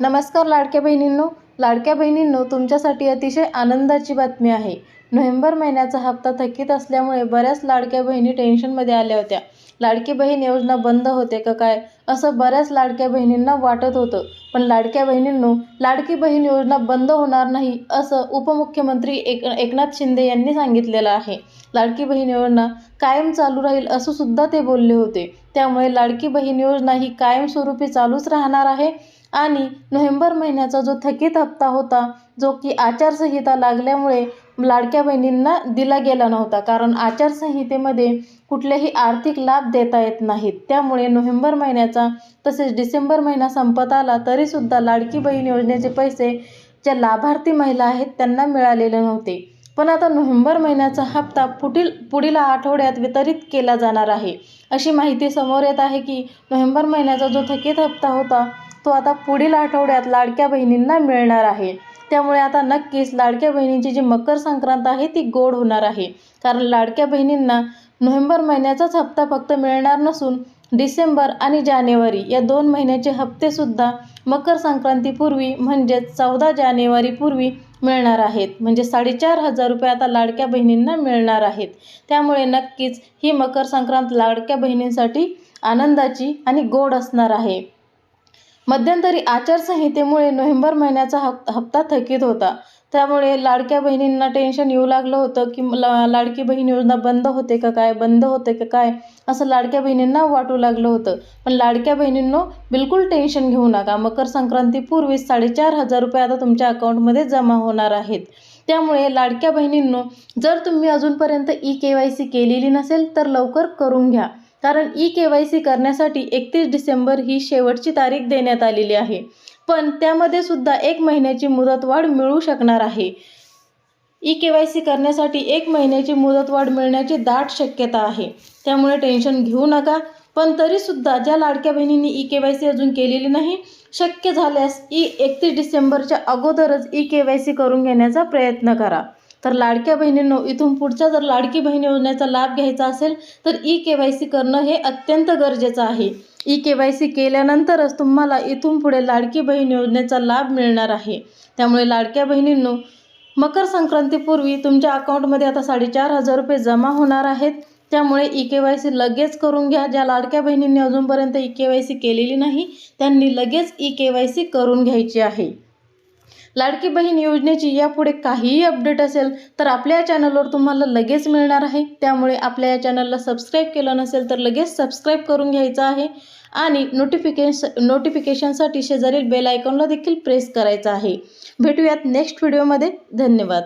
नमस्कार लाडक्या बहिणींनो. लाडक्या बहिणींनो तुमच्यासाठी अतिशय आनंदाची बातमी आहे. नोव्हेंबर महिन्याचा हप्ता थकीत असल्यामुळे बऱ्याच लाडक्या बहिणी टेन्शनमध्ये आल्या होत्या. लाडकी बहीण योजना बंद होते का काय? असं बऱ्याच लाडक्या बहिणींना वाटत होतं. पण लाडक्या बहिणींनो लाडकी बहीण योजना बंद होणार नाही असं उपमुख्यमंत्री एक एकनाथ शिंदे यांनी सांगितलेलं आहे. लाडकी बहीण योजना कायम चालू राहील असं सुद्धा ते बोलले होते. त्यामुळे लाडकी बहीण योजना ही कायमस्वरूपी चालूच राहणार आहे. आणि नोव्हेंबर महिन्याचा जो थकीत हप्ता होता जो की आचारसंहिता लागल्यामुळे लाडक्या बहिणींना दिला गेला नव्हता. कारण आचारसंहितेमध्ये कुठलेही आर्थिक लाभ देता येत नाहीत. त्यामुळे नोव्हेंबर महिन्याचा तसेच डिसेंबर महिना संपत आला तरीसुद्धा लाडकी बहीण योजनेचे पैसे ज्या लाभार्थी महिला आहेत त्यांना मिळालेले नव्हते. पण आता नोव्हेंबर महिन्याचा हप्ता पुढील पुढील आठवड्यात वितरित केला जाणार आहे. अशी माहिती समोर येत आहे की नोव्हेंबर महिन्याचा जो थकीत हप्ता होता तो आता पुढील आठवड्यात लाडक्या बहिणींना मिळणार आहे. त्यामुळे आता नक्कीच लाडक्या बहिणींची जी मकर संक्रांत आहे ती गोड होणार आहे. कारण लाडक्या बहिणींना नोव्हेंबर महिन्याचाच हप्ता फक्त मिळणार नसून डिसेंबर आणि जानेवारी या दोन महिन्याचे हप्तेसुद्धा मकर संक्रांतीपूर्वी म्हणजेच चौदा जानेवारीपूर्वी मिळणार आहेत. म्हणजे साडेचार हजार रुपये आता लाडक्या बहिणींना मिळणार आहेत. त्यामुळे नक्कीच ही मकर संक्रांत लाडक्या बहिणींसाठी आनंदाची आणि गोड असणार आहे. मध्यंतरी आचारसंहितेमुळे नोव्हेंबर महिन्याचा हप हप्ता थकीत होता. त्यामुळे लाडक्या बहिणींना टेन्शन येऊ लागलं होतं की ला लाडकी बहीण योजना बंद होते का काय? बंद होते का काय? असं लाडक्या बहिणींना वाटू लागलं होतं. पण लाडक्या बहिणींनो बिलकुल टेन्शन घेऊ नका. मकर संक्रांतीपूर्वीच साडेचार हजार रुपये आता तुमच्या अकाउंटमध्ये जमा होणार आहेत. त्यामुळे लाडक्या बहिणींनो जर तुम्ही अजूनपर्यंत ई के वाय सी केलेली नसेल तर लवकर करून घ्या. कारण ई के वाय सी करण्यासाठी एकतीस डिसेंबर ही शेवटची तारीख देण्यात आलेली आहे. पण त्यामध्ये सुद्धा एक महिन्याची मुदतवाढ मिळू शकणार आहे. ई के वाय सी करण्यासाठी एक महिन्याची मुदतवाढ मिळण्याची दाट शक्यता आहे. त्यामुळे टेन्शन घेऊ नका. पण तरीसुद्धा ज्या लाडक्या बहिणींनी ई के वाय सी अजून केलेली नाही शक्य झाल्यास ई एकतीस डिसेंबरच्या अगोदरच ई के वाय सी करून घेण्याचा प्रयत्न करा. तर लाडक्या बहिणींनो इथून पुढच्या जर लाडकी बहीण योजनेचा लाभ घ्यायचा असेल तर ई के वाय सी करणं हे अत्यंत गरजेचं आहे. ई के वाय सी केल्यानंतरच तुम्हाला इथून पुढे लाडकी बहीण योजनेचा लाभ मिळणार आहे. त्यामुळे लाडक्या बहिणींनो मकर संक्रांतीपूर्वी तुमच्या अकाउंटमध्ये आता साडेचार हजार रुपये जमा होणार आहेत. त्यामुळे ई के वाय सी लगेच करून घ्या. ज्या लाडक्या बहिणींनी अजूनपर्यंत ई के वाय सी केलेली नाही त्यांनी लगेच ई के वाय सी करून घ्यायची आहे. लाडकी बहीण योजनेची यापुढे काहीही अपडेट असेल तर आपल्या चॅनलवर तुम्हाला लगेच मिळणार आहे. त्यामुळे आपल्या या चॅनलला सबस्क्राईब केलं नसेल तर लगेच सबस्क्राईब करून घ्यायचं आहे. आणि नोटिफिकेश नोटिफिकेशनसाठी शेजारील बेल आयकॉनला देखील प्रेस करायचं आहे. भेटूयात नेक्स्ट व्हिडिओमध्ये धन्यवाद.